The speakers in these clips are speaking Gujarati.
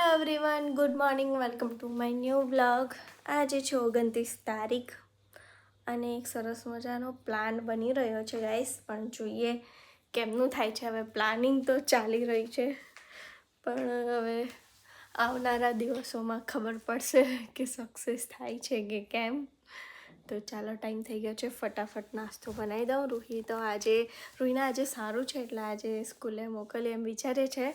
Hello everyone good morning welcome to my new blog આજે છે ઓગણત્રીસ તારીખ અને એક સરસ મજાનો પ્લાન બની રહ્યો છે ગાઈસ પણ જોઈએ કેમનું થાય છે. હવે પ્લાનિંગ તો ચાલી રહી છે, પણ હવે આવનારા દિવસોમાં ખબર પડશે કે સક્સેસ થાય છે કે કેમ. તો ચાલો ટાઈમ થઈ ગયો છે. ફટાફટ નાસ્તો બનાવી દઉં. રૂહી તો આજે, રૂહીના આજે સારું છે, એટલે આજે સ્કૂલે મોકલી એમ વિચારે છે.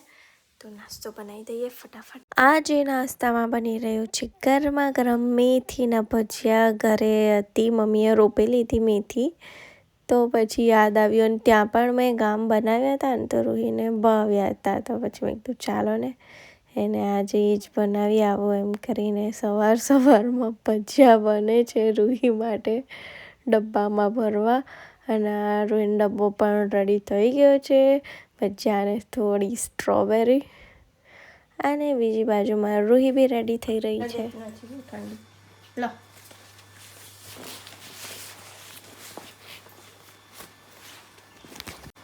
તો નાસ્તો બનાવી દઈએ ફટાફટ. આજે નાસ્તામાં બની રહ્યું છે ગરમા ગરમ મેથીના ભજીયા. ઘરે હતી, મમ્મીએ રોપેલી હતી મેથી. તો પછી યાદ આવ્યું અને ત્યાં પણ મેં ગામ બનાવ્યા હતા ને તો રૂહીને ભાવ્યા હતા. તો પછી મેં કીધું, ચાલો ને, એને આજે એ જ બનાવી આવો. એમ કરીને સવાર સવારમાં ભજીયા બને છે રૂહી માટે ડબ્બામાં ભરવા. અને આ રૂહીનો ડબ્બો પણ રેડી થઈ ગયો છે. ભજીયાને થોડી સ્ટ્રોબેરી અને બીજી બાજુમાં રૂહી બી રેડી થઈ રહી છે. લો.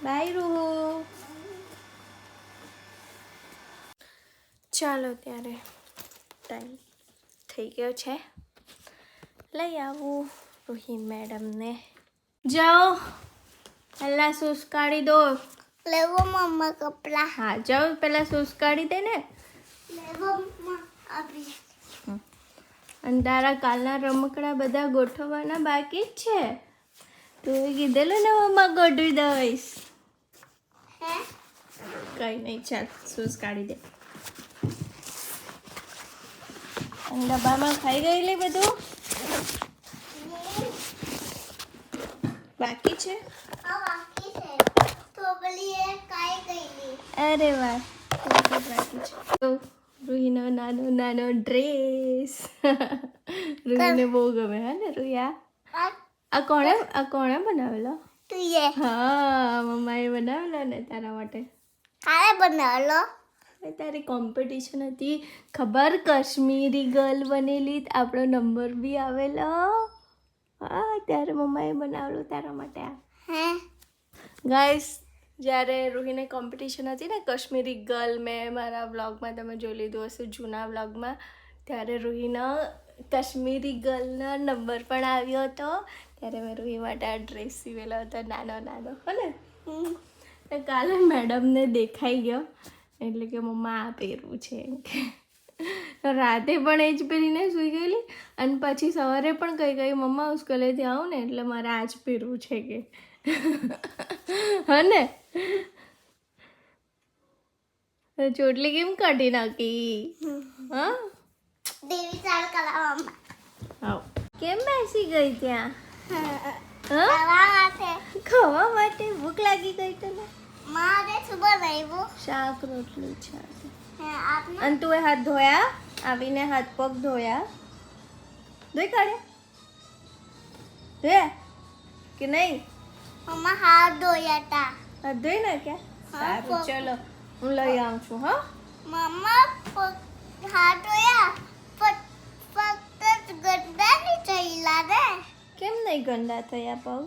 બાય રૂહુ ચાલો ત્યારે ટાઈમ થઈ ગયો છે. લઈ આવું રૂહી મેડમને જાઓ. પહેલાં સુસ્કાળી દો. લેવો મમ્મા કપડા હા જાવ પહેલાં શૂઝ કાઢી દે ને લેવો મમ્મા અને તારા કાલના રમકડા બધા ગોઠવવાના બાકી જ છે તું કીધેલું ને મમ્મા ગોઠવી દઈશ હે કંઈ નહીં ચાલ શૂઝ કાઢી દે ડબ્બામાં ખાઈ ગયેલી બધું બાકી છે આ બાકી છે તો પેલી એ કાઈ ગઈ અરે વાહ રૂહીનો નાનો નાનો ડ્રેસ. રૂહીને બહુ ગમે હા ને રૂયા આ કોણે આ કોણે બનાવેલો? હા મમ્માએ બનાવેલો ને તારા માટે? કાલે બનાવેલો. તારી કોમ્પિટિશન હતી. ખબર કાશ્મીરી ગર્લ બનેલી આપણો નંબર બી આવેલો. હા ત્યારે મમ્માએ બનાવેલું તારા માટે આ. હે? ગાઈસ જ્યારે રૂહીને કોમ્પિટિશન હતી ને કશ્મીરી ગર્લ, મેં મારા વ્લોગમાં તમે જોઈ લીધું હશે, જૂના વ્લોગમાં ત્યારે રૂહીના કશ્મીરી ગર્લના નંબર પણ આવ્યો હતો. ત્યારે મેં રૂહી માટે આ ડ્રેસ સીવેલો હતો, નાનો નાનો, હો ને? કાલે મેડમને દેખાઈ ગયો. એટલે કે મમ્મા આ પહેરવું છે રાતે પણ એ જ પહેરીને સૂઈ ગયેલી અને પછી સવારે પણ કહી ગઈ મમ્મા ઉસ્કલેથી આવું ને એટલે મારે આ જ પહેરવું છે કે. હને? ચોટલી કેમ કાઢી નાખી? હા? દેવી કેમ બેસી ગઈ ત્યાં? ખાવા માટે. ભૂખ લાગી ગઈ તને? મારે શું બનાવ્યું શાક રોટલી છે. અને તું એ હાથ ધોયા આવીને હાથ પગ ધોયા. ધોઈ કાઢે? ધોયા કે નહીં? મમ્મા હાથ ધોયા તા. હાથ ધોઈ નાખ્યા સારું. ચલો હું લઈ આવું છું હા. મમ્મા પગ હાથ ધોયા. ફક્ત ગંદા નહીં થયેલા રે. કેમ નહીં ગંદા થયા પગ?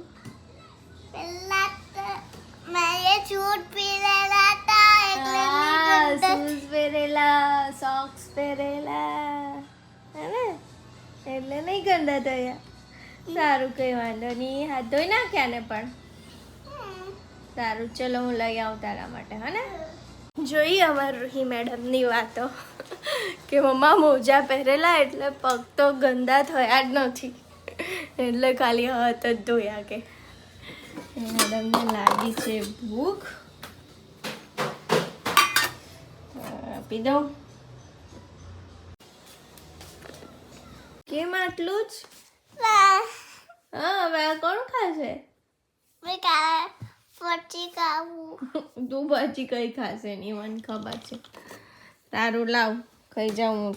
પેલા તો મેં એ સૂટ પહેરેલા શૂઝ પહેરેલા સોક્સ પહેરેલા. હે ને એટલે નહીં ગંદા થયા. સારું કઈ વાંધો નહીં. હાથ ધોઈ નાખ્યા ને પણ? સારું, ચલો હું લઈ આવું તારા માટે હા ને જોઈએ અમાર રૂહી મેડમની વાતો. કે મમ્મા મોજા પહેરેલા એટલે પગ તો ગંદા થયા જ નથી. એટલે ખાલી હાથ જ ધોયા કે. મેડમને લાગી છે ભૂખ. આપી દઉં. કેમ આટલું જ? હા હવે આ કોણ ખાશે? પછી ખાવું. તું પછી કઈ ખાશે નહીં મને ખબર છે. તારું લાવ ખાઈ જાઉં હું.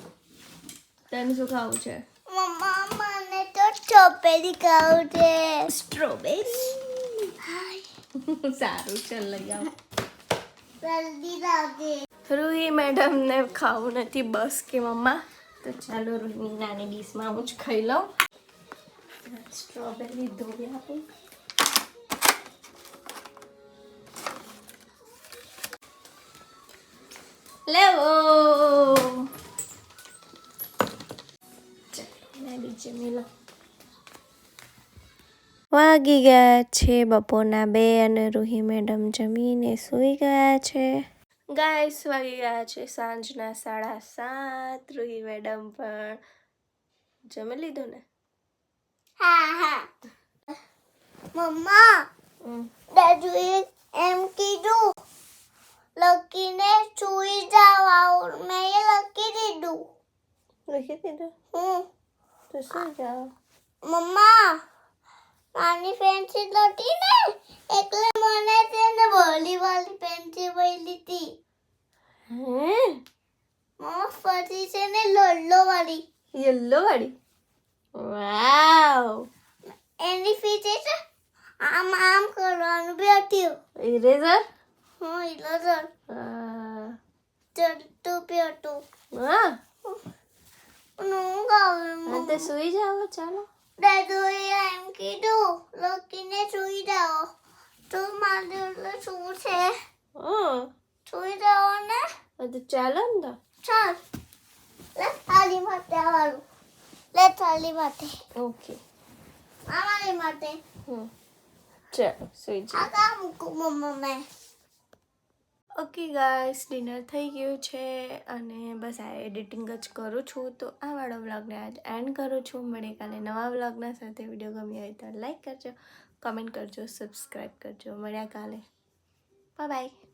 તને શું ખાવું છે? મમ્મા મને તો સ્ટ્રોબેરી ખાવું છે. સ્ટ્રોબેરી સારું ચાલ લઈ આવ. જલ્દી લાવજે. રૂહી મેડમને ખાવું નથી, બસ કે મમ્મા. તો ચાલો રૂહી નાની ડીશમાં હું જ ખાઈ લઉં. સ્ટ્રોબેરી ધોઈ આપું. લેવો. વાગી ગયા છે બપોરના બે અને રૂહી મેડમ જમીને સૂઈ ગયા છે. ગાઈસ વાગી ગયા છે સાંજના સાડા સાત. રૂહી મેડમ પણ જમી લીધું ને? હા હા. મમ્મા દાદુએ એમ કીધું લકીને સુઈ જાવ મેં એ લખી દીધું. લખી દીધું? હું તો સુઈ જાઓ. મમ્મા નાની ફેન્સી હતી ને? એટલે મને છે ને બોલી વાળી પેન્સિલ વહી લીધી હે ફરી છે ને લોલ્લો વાળી યલ્લો વાળી વાવ એની ફીચે છે આમ આમ કરવાનું બી હતું ઇરેઝર હું ઇરેઝર ચડતું બી હતું હા તો સૂઈ જાઓ ચાલો દાદુએ એમ કીધું લોકીને સુઈ જાઓ તો મારે એટલે શું છે? હા. સુઈ જાઓ ને? હા ચાલો ને તો. ચાલ. લે થાળી માટે આવવાનું લે થાળી માટે. ઓકે. અમારી માટે. હમ. ચાલો સુઈ જા. આ કામ મૂકું મમ્મા મેં. ઓકે ગાઈસ ડિનર થઈ ગયું છે અને બસ આ એડિટિંગ જ કરું છું. તો આ વાળો વ્લોગને આજ એન્ડ કરું છું. મળે કાલે નવા વ્લોગના સાથે. વીડિયો ગમ્યો હોય તો લાઈક કરજો. કમેન્ટ કરજો સબસ્ક્રાઈબ કરજો. મળ્યા કાલે. Bye bye.